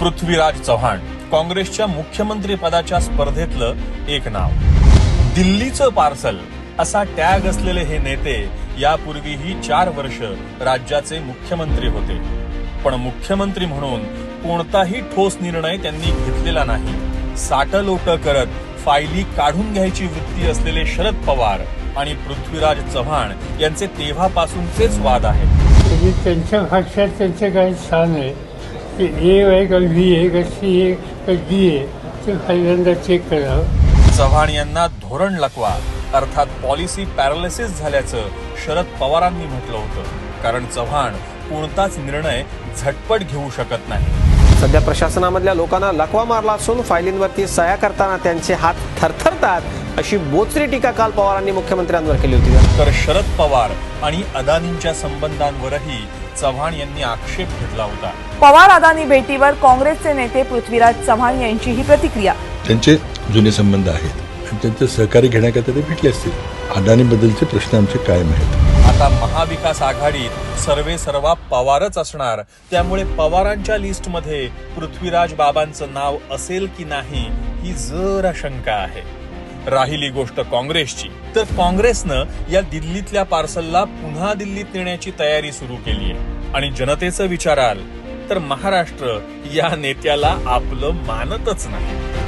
पृथ्वीराज चव्हाण काँग्रेसच्या मुख्यमंत्री पदाच्या स्पर्धेतलं एक नाव. दिल्लीचं पार्सल असा टॅग असलेले हे नेते यापूर्वीही चार वर्ष राज्याचे मुख्यमंत्री होते. पण मुख्यमंत्री म्हणून कोणताही ठोस निर्णय त्यांनी घेतलेला नाही. साटलोट करत फायली काढून घ्यायची वृत्ती असलेले शरद पवार आणि पृथ्वीराज चव्हाण यांचे तेव्हापासूनचेच वाद आहेत. त्यांच्या भाषेत त्यांचे काही स्थान आहे. की ए आहे का व्ही आहे का सी आहे का डी आहे ते पहिल्यांदा चेक करावं चव्हाण यांना धोरण लकवा. अर्थात पॉलिसी पॅरालिसिस झाल्याचं शरद पवारांनी म्हटलं होतं. कारण चव्हाण कोणताच निर्णय झटपट घेऊ शकत नाही. सध्या प्रशासनामधल्या लोकांना लकवा मारला असून फायलींवरती सह्या करताना त्यांचे हात थरथरतात. अशी बोचरी टीका काल पवारांनी मुख्यमंत्र्यांवर केली होती. तर शरद पवार आणि अदानींच्या संबंधांवरही चव्हाण यांनी आक्षेप घेतला होता. पवार अदानी भेटीवर काँग्रेसचे नेते पृथ्वीराज चव्हाण यांची ही प्रतिक्रिया. त्यांचे जुने संबंध आहेत आणि त्यांचं सहकार्य घेण्याकरता ते भेटले असतील. अडाणीबद्दलचे प्रश्न आमचे कायम आहेत. आता महाविकास आघाडीत सर्वे सर्वा पवारच असणार. त्यामुळे पवारांच्या लिस्टमध्ये पृथ्वीराज बाबांचं नाव असेल की नाही ही जरा शंका आहे. राहिली गोष्ट काँग्रेसची. तर काँग्रेसनं या दिल्लीतल्या पार्सलला पुन्हा दिल्लीत नेण्याची तयारी सुरू केली आहे आणि जनतेचं विचाराल तर महाराष्ट्र या नेत्याला आपलं मानतच नाही.